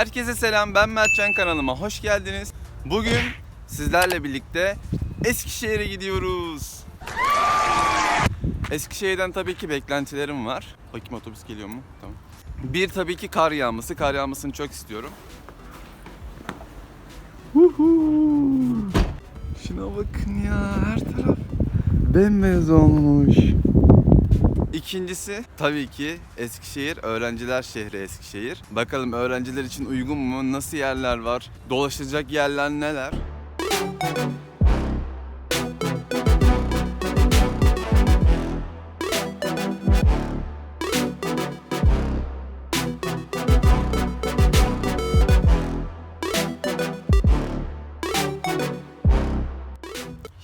Herkese selam ben Mertcan kanalıma hoş geldiniz. Bugün sizlerle birlikte Eskişehir'e gidiyoruz. Eskişehir'den tabii ki beklentilerim var. Bakayım otobüs geliyor mu? Tamam. Bir tabii ki kar yağması. Kar yağmasını çok istiyorum. Şuna bakın ya her taraf bembeyaz olmuş. İkincisi tabii ki Eskişehir, öğrenciler şehri Eskişehir. Bakalım öğrenciler için uygun mu? Nasıl yerler var? Dolaşacak yerler neler?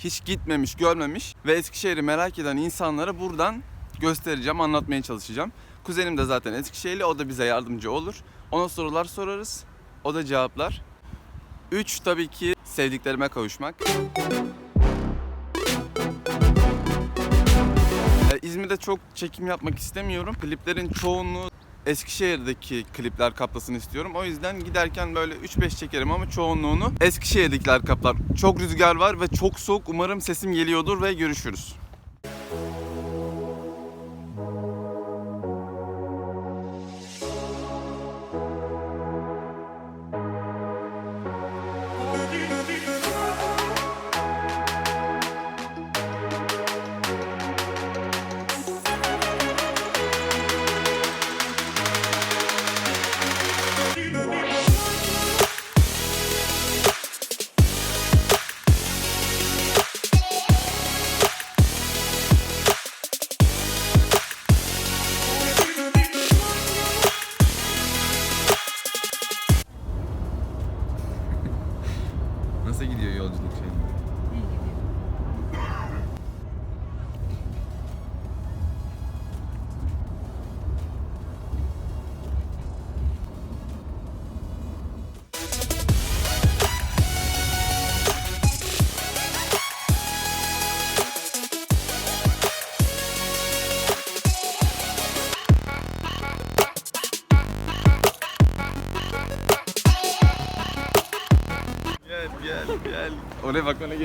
hiç gitmemiş, görmemiş ve Eskişehir'i merak eden insanlara buradan göstereceğim, anlatmaya çalışacağım. Kuzenim de zaten Eskişehirli, o da bize yardımcı olur. Ona sorular sorarız, o da cevaplar. Üç tabii ki sevdiklerime kavuşmak. Ee, İzmir'de çok çekim yapmak istemiyorum. Kliplerin çoğunluğu Eskişehir'deki klipler kaplasın istiyorum. O yüzden giderken böyle 3-5 çekerim ama çoğunluğunu Eskişehir'dekiler kaplar. Çok rüzgar var ve çok soğuk. Umarım sesim geliyordur ve görüşürüz. Nasıl gidiyor yolculuk şey?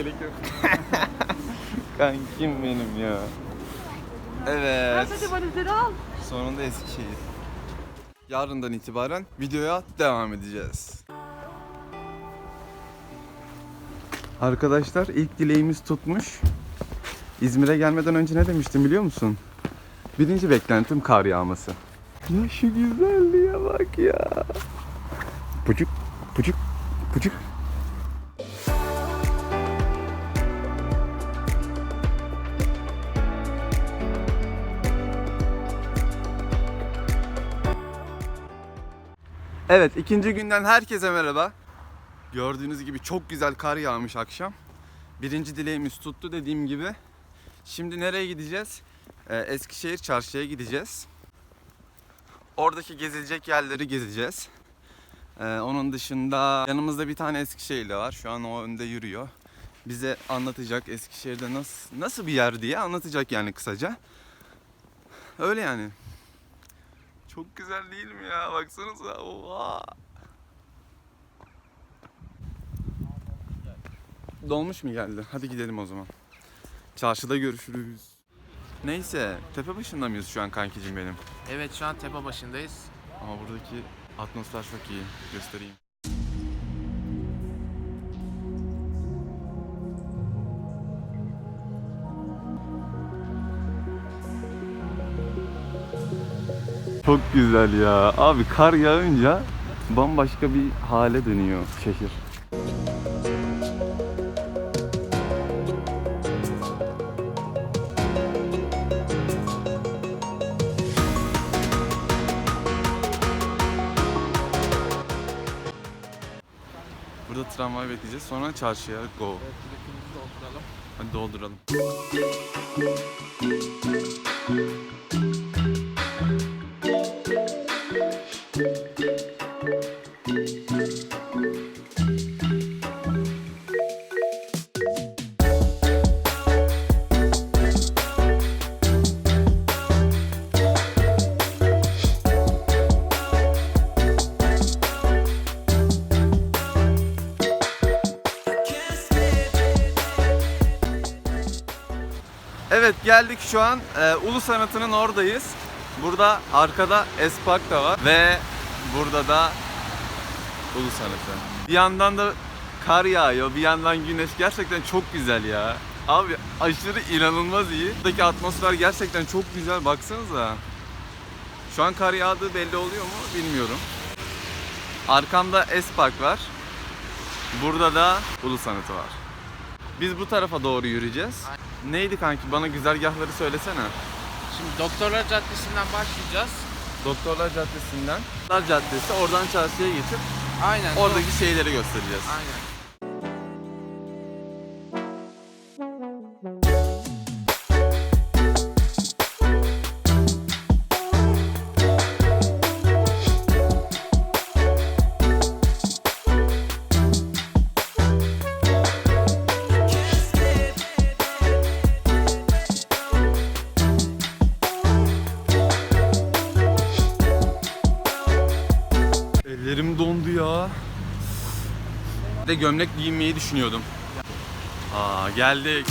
Gerek yok. Kankim benim ya. Evet. Hadi valizleri al. Sonunda Eskişehir. Yarından itibaren videoya devam edeceğiz. Arkadaşlar ilk dileğimiz tutmuş. İzmir'e gelmeden önce ne demiştim biliyor musun? Birinci beklentim kar yağması. Ya şu güzelliğe bak ya. Pucuk, pucuk, pucuk. Evet ikinci günden herkese merhaba. Gördüğünüz gibi çok güzel kar yağmış akşam. Birinci dileğimiz tuttu dediğim gibi. Şimdi nereye gideceğiz? Ee, Eskişehir çarşıya gideceğiz. Oradaki gezilecek yerleri gezeceğiz. Ee, onun dışında yanımızda bir tane Eskişehirli var. Şu an o önde yürüyor. Bize anlatacak Eskişehir'de nasıl nasıl bir yer diye anlatacak yani kısaca. Öyle yani. Çok güzel değil mi ya? Baksanıza. Oha. Dolmuş mu geldi? Hadi gidelim o zaman. Çarşıda görüşürüz. Neyse, tepe başında mıyız şu an kankicim benim? Evet şu an tepe başındayız. Ama buradaki atmosfer çok iyi. Göstereyim. Çok güzel ya. Abi kar yağınca bambaşka bir hale dönüyor şehir. Burada tramvay bekleyeceğiz. Sonra çarşıya go. Evet dolduralım. Hadi dolduralım. Şu an e, Ulu Sanatı'nın oradayız. Burada arkada Espark da var ve burada da Ulu Sanatı. Bir yandan da kar yağıyor, bir yandan güneş. Gerçekten çok güzel ya. Abi aşırı inanılmaz iyi. Buradaki atmosfer gerçekten çok güzel baksanıza. Şu an kar yağdığı belli oluyor mu bilmiyorum. Arkamda Espark var. Burada da Ulu Sanatı var. Biz bu tarafa doğru yürüyeceğiz. Neydi kanki? Bana güzergahları söylesene. Şimdi Doktorlar Caddesi'nden başlayacağız. Doktorlar Caddesi'nden Doktorlar Caddesi oradan çarşıya geçip Aynen. oradaki şeyleri göstereceğiz. Aynen. De gömlek giymeyi düşünüyordum. Aa geldik.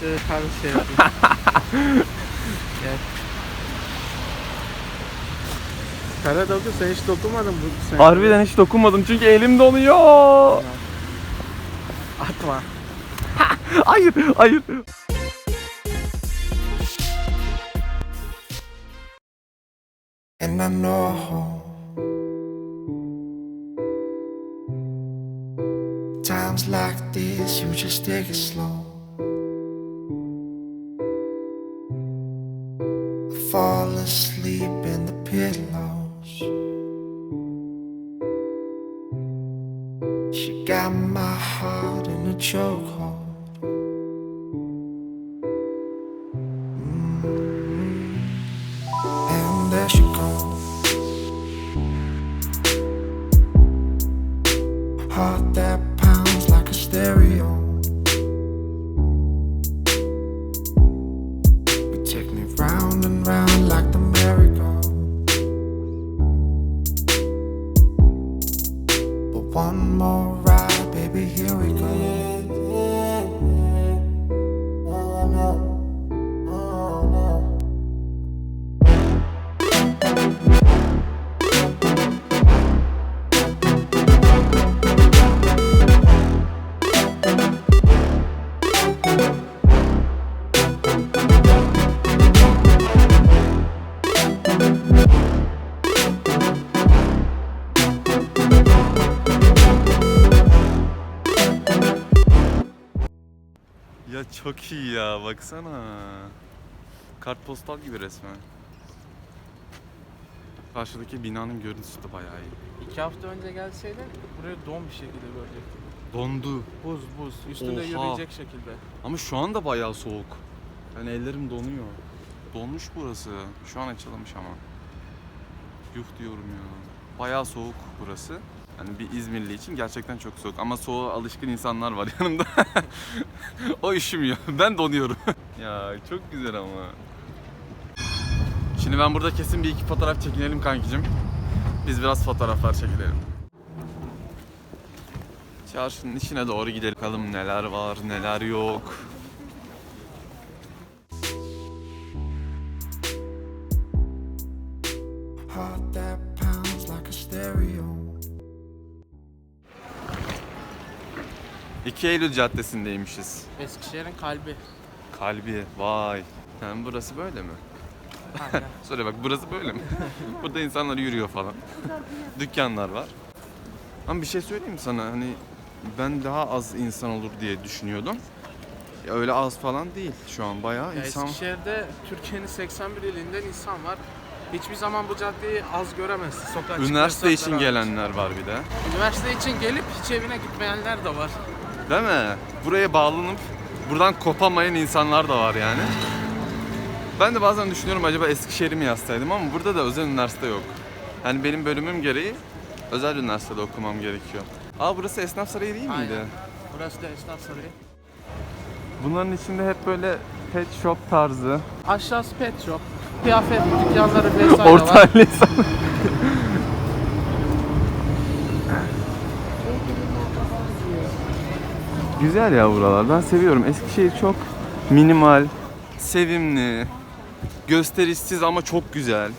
Şöyle şey yapayım. Gel. Kara doktor sen hiç dokunmadın bu sen. Harbiden hiç dokunmadım çünkü elim donuyor. Atma. Hayır, hayır. And I know times like this, you just take it slow. I fall asleep in the pillows. She got my heart in a chokehold. Çok iyi ya baksana. Kartpostal gibi resmen. Karşıdaki binanın görüntüsü de bayağı iyi. İki hafta önce gelseydin burayı don bir şekilde görecektin. Dondu. Buz buz. Üstünde Oha. yürüyecek şekilde. Ama şu anda bayağı soğuk. Yani ellerim donuyor. Donmuş burası. Şu an açılmış ama. Yuh diyorum ya. Bayağı soğuk burası. Yani bir İzmirli için gerçekten çok soğuk. Ama soğuğa alışkın insanlar var yanımda. o üşümüyor. Ben donuyorum. ya çok güzel ama. Şimdi ben burada kesin bir iki fotoğraf çekinelim kankicim. Biz biraz fotoğraflar çekilelim. Çarşının içine doğru gidelim. Bakalım neler var, neler yok. 2 Eylül Caddesi'ndeymişiz. Eskişehir'in kalbi. Kalbi, vay. Yani burası böyle mi? Aynen. Söyle bak burası böyle mi? Burada insanlar yürüyor falan. Dükkanlar var. Ama bir şey söyleyeyim mi sana hani ben daha az insan olur diye düşünüyordum. Ya öyle az falan değil şu an bayağı Ya insan. Eskişehir'de Türkiye'nin 81 ilinden insan var. Hiçbir zaman bu caddeyi az göremezsin. Sokağa çıkma Üniversite için gelenler var bir de. Üniversite için gelip hiç evine gitmeyenler de var. Değil mi? Buraya bağlanıp buradan kopamayan insanlar da var yani. Ben de bazen düşünüyorum acaba Eskişehir'i mi yazsaydım ama burada da özel üniversite yok. Yani benim bölümüm gereği özel üniversitede okumam gerekiyor. Aa burası esnaf sarayı değil miydi? Aynen. Burası da esnaf sarayı. Bunların içinde hep böyle pet shop tarzı. Aşağısı pet shop. Kıyafet dükkanları vesaire var. Orta Güzel ya buralar. Ben seviyorum. Eskişehir çok minimal, sevimli, gösterişsiz ama çok güzel.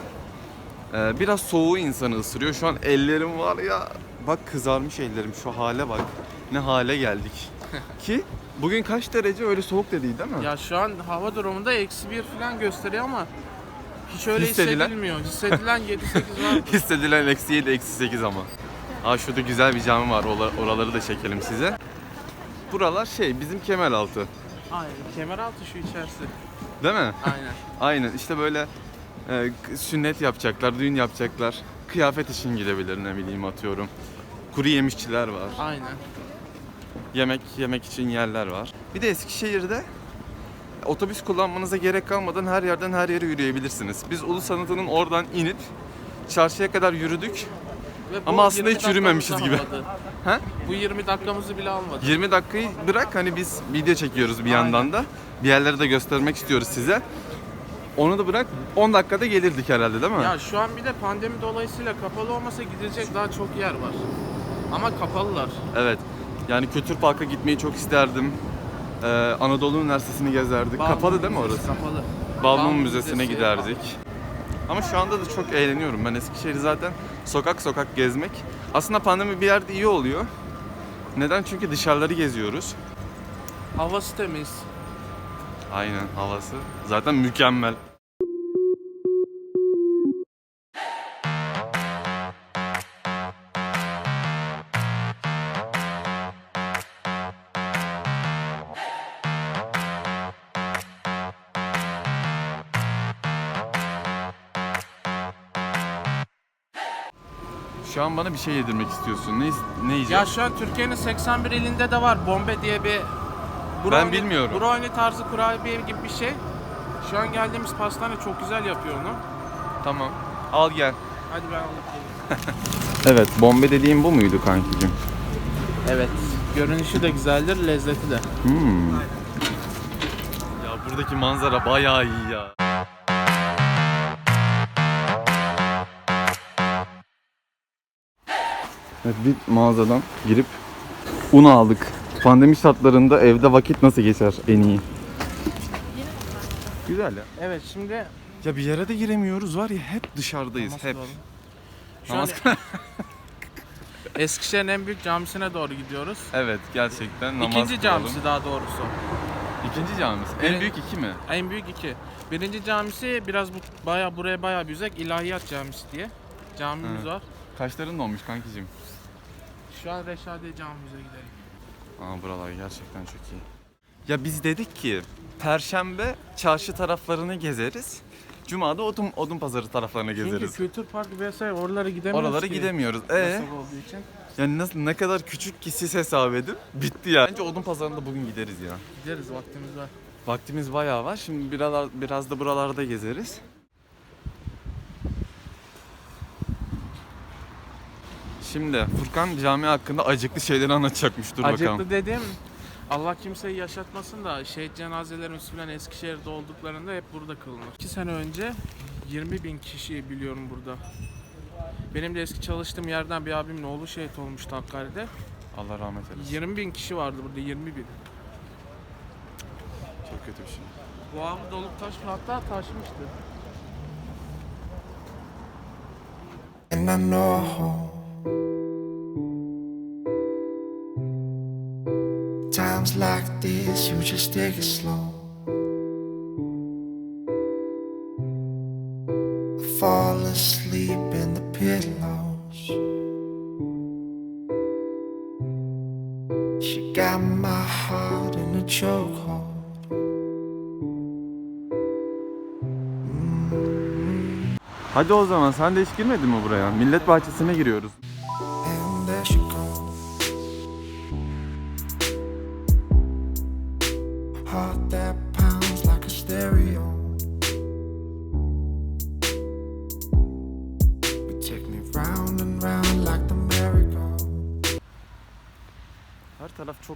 Ee, biraz soğuğu insanı ısırıyor. Şu an ellerim var ya. Bak kızarmış ellerim. Şu hale bak. Ne hale geldik. Ki bugün kaç derece öyle soğuk da değil değil mi? Ya şu an hava durumunda eksi bir falan gösteriyor ama hiç öyle Hissedilen? hissedilmiyor. Hissedilen 7-8 var. Hissedilen eksi 7, eksi 8 ama. Aa şurada güzel bir cami var. Ola- Oraları da çekelim size. Buralar şey bizim Kemeraltı. Aynen. Kemeraltı şu içerisi. Değil mi? Aynen. Aynen işte böyle e, sünnet yapacaklar, düğün yapacaklar. Kıyafet için gidebilir ne bileyim atıyorum. Kuru yemişçiler var. Aynen. Yemek yemek için yerler var. Bir de Eskişehir'de otobüs kullanmanıza gerek kalmadan her yerden her yere yürüyebilirsiniz. Biz Ulu Sanatı'nın oradan inip çarşıya kadar yürüdük. Ve bu Ama aslında 20 hiç yürümemişiz dakikamızı gibi. almadı. Ha? Bu 20 dakikamızı bile almadı. 20 dakikayı bırak hani biz video çekiyoruz bir yandan da. Bir yerleri de göstermek istiyoruz size. Onu da bırak 10 dakikada gelirdik herhalde değil mi? Ya şu an bir de pandemi dolayısıyla kapalı olmasa gidecek daha çok yer var. Ama kapalılar. Evet. Yani Kültür Park'a gitmeyi çok isterdim. Ee, Anadolu Üniversitesi'ni gezerdik. Kapalı değil mi orası? Kapalı. Balmum Müzesi'ne Müzesi. giderdik. Ama şu anda da çok eğleniyorum. Ben Eskişehir'i zaten sokak sokak gezmek. Aslında pandemi bir yerde iyi oluyor. Neden? Çünkü dışarıları geziyoruz. Havası temiz. Aynen havası. Zaten mükemmel. Şu an bana bir şey yedirmek istiyorsun. Ne, ne yiyeceğim? Ya şu an Türkiye'nin 81 ilinde de var Bombe diye bir Ben bilmiyorum. Brownie tarzı kurabiye gibi bir şey. Şu an geldiğimiz pastane çok güzel yapıyor onu. Tamam. Al gel. Hadi ben alıp geleyim. Evet, bombe dediğim bu muydu kankicim? Evet. Görünüşü de güzeldir, lezzeti de. Hmm. Ya buradaki manzara bayağı iyi ya. Evet bir mağazadan girip un aldık. Pandemi şartlarında evde vakit nasıl geçer en iyi? Güzel ya. Evet şimdi Ya bir yere de giremiyoruz var ya hep dışarıdayız Namaz hep. kılalım. Şu Namaz an Eskişehir'in en büyük camisine doğru gidiyoruz. Evet gerçekten namaz İkinci kılalım. camisi daha doğrusu. İkinci camimiz. En Evet. büyük iki mi? En büyük iki. Birinci camisi biraz bu baya buraya baya bir uzak İlahiyat Camisi diye camimiz Hı. var. Kaçların olmuş kankicim? Şu an Reşadiye Camimize gidelim. Aa buralar gerçekten çok iyi. Ya biz dedik ki Perşembe çarşı taraflarını gezeriz. Cuma'da odun, odun pazarı taraflarını gezeriz. Çünkü Kültür Park vesaire oralara gidemiyoruz Oralara ki. gidemiyoruz. Ee, Yasak olduğu için. yani nasıl ne kadar küçük ki siz hesap edin. Bitti ya. Bence odun pazarında bugün gideriz ya. Gideriz vaktimiz var. Vaktimiz bayağı var. Şimdi biraz, biraz da buralarda gezeriz. Şimdi Furkan cami hakkında acıklı şeyleri anlatacakmış. Dur Acıklı bakalım. dedim. Allah kimseyi yaşatmasın da şehit cenazelerimiz falan Eskişehir'de olduklarında hep burada kılınır. 2 sene önce 20 bin kişi biliyorum burada. Benim de eski çalıştığım yerden bir abimin oğlu şehit olmuştu Hakkari'de. Allah rahmet eylesin. 20 bin kişi vardı burada 20 bin. Çok kötü bir şey. Bu abi dolup taş hatta taşmıştı. And I know times like this, you just take it slow. I fall asleep in the pillows. She got my heart in a chokehold. Hadi o zaman sen de hiç girmedin mi buraya? Millet bahçesine giriyoruz.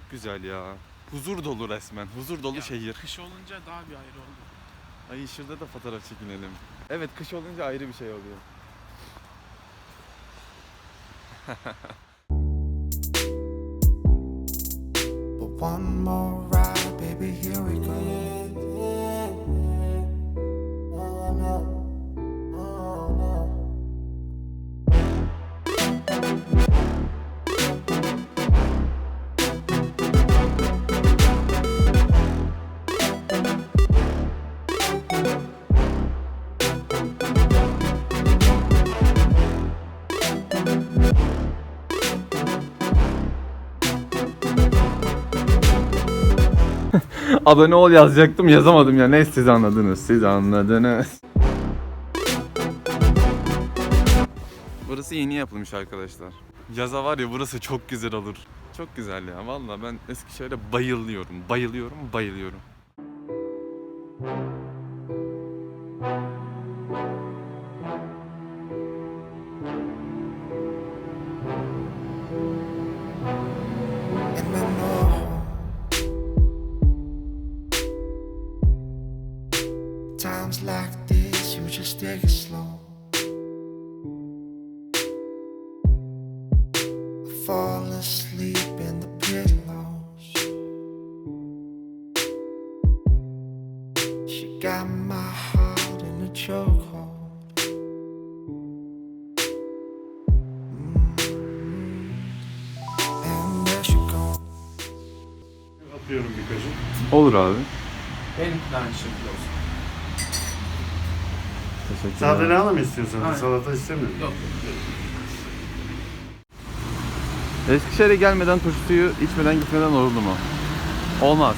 Çok güzel ya. Huzur dolu resmen. Huzur dolu Ya, şehir. Kış olunca daha bir ayrı oldu. Ay şurada da fotoğraf çekinelim. Evet kış olunca ayrı bir şey oluyor. But One more ride, baby, here we go. Abone ol yazacaktım yazamadım ya. Neyse siz anladınız. Siz anladınız. Burası yeni yapılmış arkadaşlar. Yaza var ya burası çok güzel olur. Çok güzel ya. Vallahi ben Eskişehir'e bayılıyorum. Bayılıyorum, bayılıyorum. Olur abi. Benimki de aynı şekilde olsun. Teşekkürler. Sade lahana mı istiyorsun? Aynen. Salata istemiyorum. Yok. Eskişehir'e gelmeden turşu suyu içmeden gitmeden olur mu? Olmaz.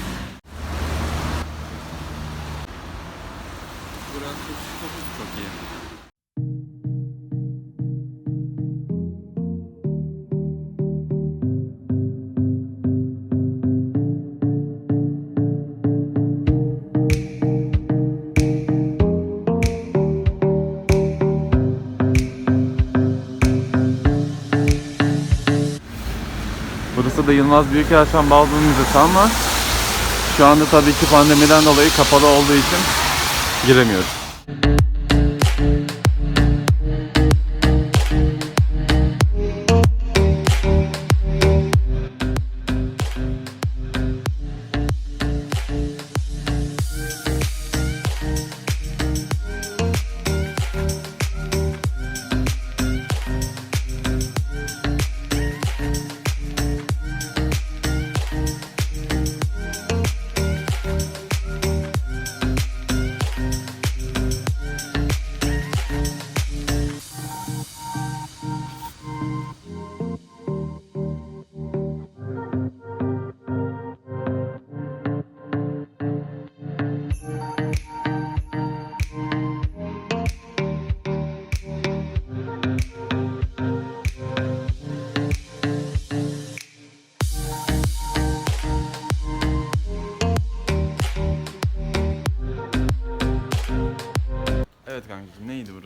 Yılmaz Büyükelçen Baldwin Müzesi ama şu anda tabii ki pandemiden dolayı kapalı olduğu için giremiyoruz.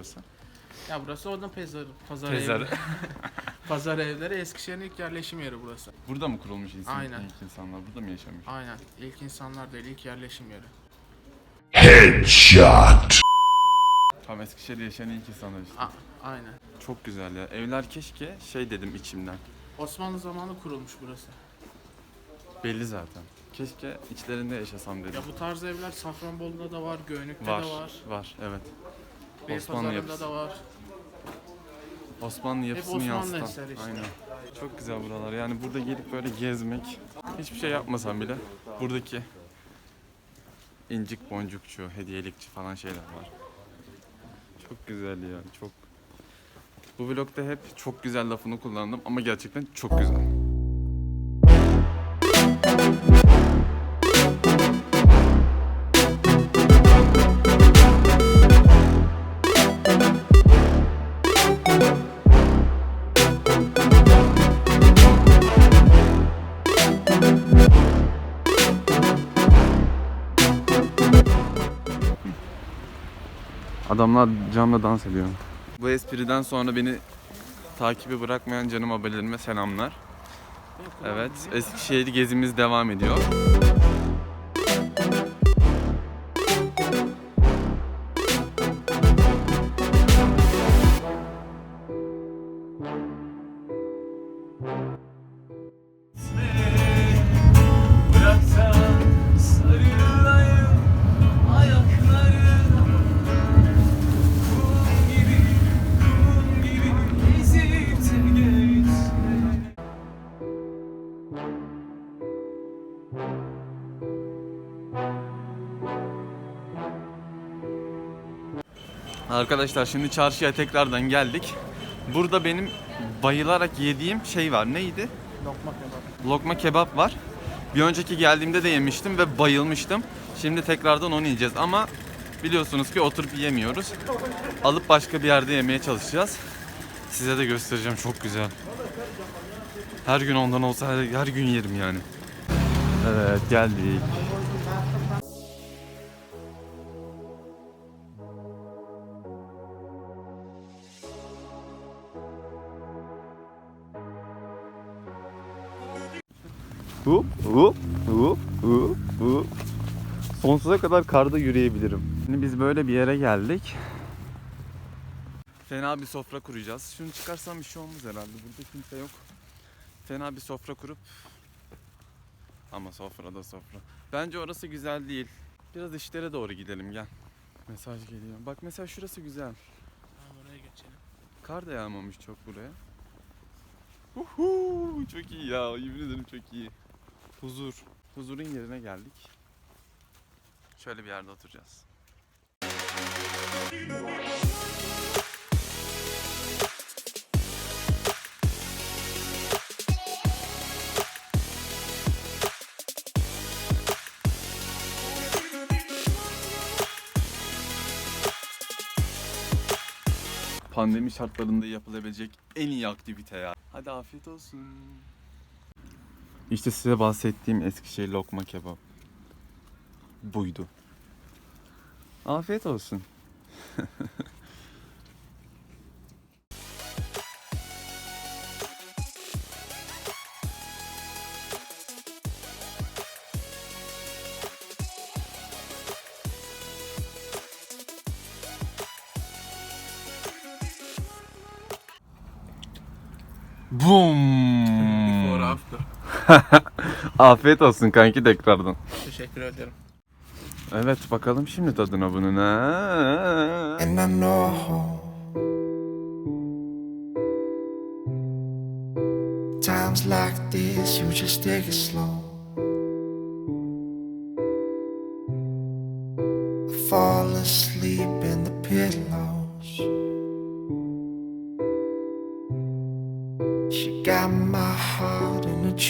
Burası? Ya burası Odun Pazarı. Pazar Pazar. Evleri. Pazar evleri Eskişehir'in ilk yerleşim yeri burası. Burada mı kurulmuş insan, Aynen. ilk insanlar? Burada mı yaşamış? Aynen. İlk insanlar değil, ilk yerleşim yeri. Tam Eskişehir'de yaşayan ilk insanlar işte. A- aynen. Çok güzel ya. Evler keşke şey dedim içimden. Osmanlı zamanı kurulmuş burası. Belli zaten. Keşke içlerinde yaşasam dedim. Ya bu tarz evler Safranbolu'da da var, Göynük'te var, de var. var, evet. Osmanlı Beypazarı'nda yapısı. da var. Osmanlı yapısını Osmanlı yansıtan. eseri işte. Aynen. Çok güzel buralar. Yani burada gelip böyle gezmek, hiçbir şey yapmasam bile buradaki incik boncukçu, hediyelikçi falan şeyler var. Çok güzel ya, çok. Bu vlogda hep çok güzel lafını kullandım ama gerçekten çok güzel. Adamlar camla dans ediyor. Bu espriden sonra beni takibi bırakmayan canım abonelerime selamlar. Evet, Eskişehir gezimiz devam ediyor. Arkadaşlar şimdi çarşıya tekrardan geldik. Burada benim bayılarak yediğim şey var. Neydi? Lokma kebap. Lokma kebap var. Bir önceki geldiğimde de yemiştim ve bayılmıştım. Şimdi tekrardan onu yiyeceğiz ama biliyorsunuz ki oturup yemiyoruz. Alıp başka bir yerde yemeye çalışacağız. Size de göstereceğim çok güzel. Her gün ondan olsa her, her gün yerim yani. Evet geldik. Hup hup hup hup hup. Sonsuza kadar karda yürüyebilirim. Şimdi biz böyle bir yere geldik. Fena bir sofra kuracağız. Şunu çıkarsam bir şey olmaz herhalde. Burada kimse yok. Fena bir sofra kurup ama sofra da sofra. Bence orası güzel değil. Biraz işlere doğru gidelim gel. Mesaj geliyor. Bak mesela şurası güzel. Tamam oraya geçelim. Kar da yağmamış çok buraya. Uhu, çok iyi ya. Yemin ederim çok iyi. Huzur. Huzurun yerine geldik. Şöyle bir yerde oturacağız. Pandemi şartlarında yapılabilecek en iyi aktivite ya. Hadi afiyet olsun. İşte size bahsettiğim Eskişehir lokma kebap. Buydu. Afiyet olsun. Boom. Afiyet olsun kanki tekrardan. Teşekkür ederim. Evet bakalım şimdi tadına bunun ha. And I know times like this, you just take it slow. Fall asleep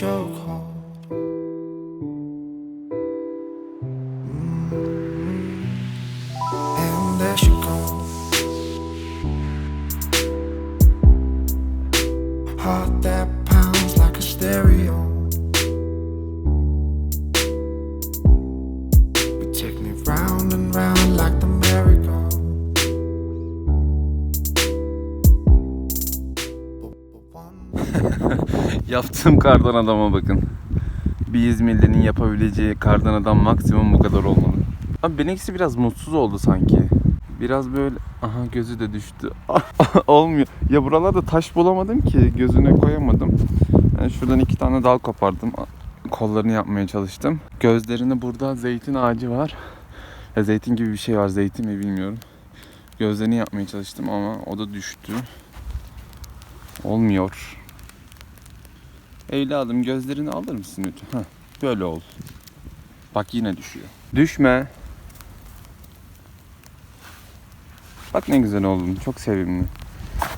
heart Yaptığım kardan adama bakın. Bir İzmirli'nin yapabileceği kardan adam maksimum bu kadar olmalı. Abi benimkisi biraz mutsuz oldu sanki. Biraz böyle aha gözü de düştü. Olmuyor. Ya buralarda taş bulamadım ki gözüne koyamadım. Yani şuradan iki tane dal kopardım. Kollarını yapmaya çalıştım. Gözlerinde burada zeytin ağacı var. Ya zeytin gibi bir şey var. Zeytin mi bilmiyorum. Gözlerini yapmaya çalıştım ama o da düştü. Olmuyor. Evladım gözlerini alır mısın lütfen? Heh, böyle ol. Bak yine düşüyor. Düşme. Bak ne güzel oldun. Çok sevimli.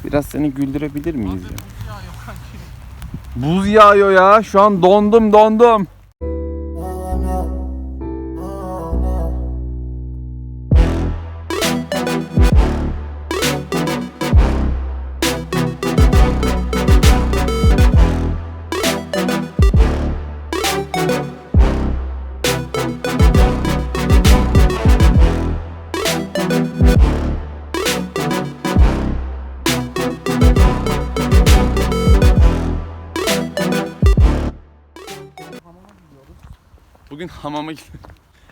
Biraz seni güldürebilir miyiz ya? Buz yağıyor ya. Şu an dondum dondum. Bugün hamama gidiyorum.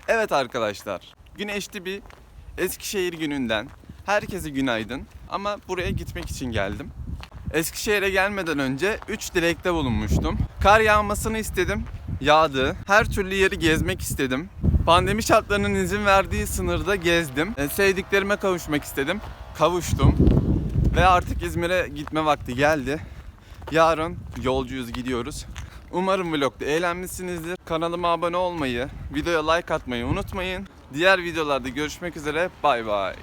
Evet arkadaşlar. Güneşli bir Eskişehir gününden herkese günaydın. Ama buraya gitmek için geldim. Eskişehir'e gelmeden önce 3 dilekte bulunmuştum. Kar yağmasını istedim. Yağdı. Her türlü yeri gezmek istedim. Pandemi şartlarının izin verdiği sınırda gezdim. E, Sevdiklerime kavuşmak istedim. Kavuştum. Ve artık İzmir'e gitme vakti geldi. Yarın yolcuyuz gidiyoruz. Umarım vlogda eğlenmişsinizdir. Kanalıma abone olmayı, videoya like atmayı unutmayın. Diğer videolarda görüşmek üzere. Bay bay.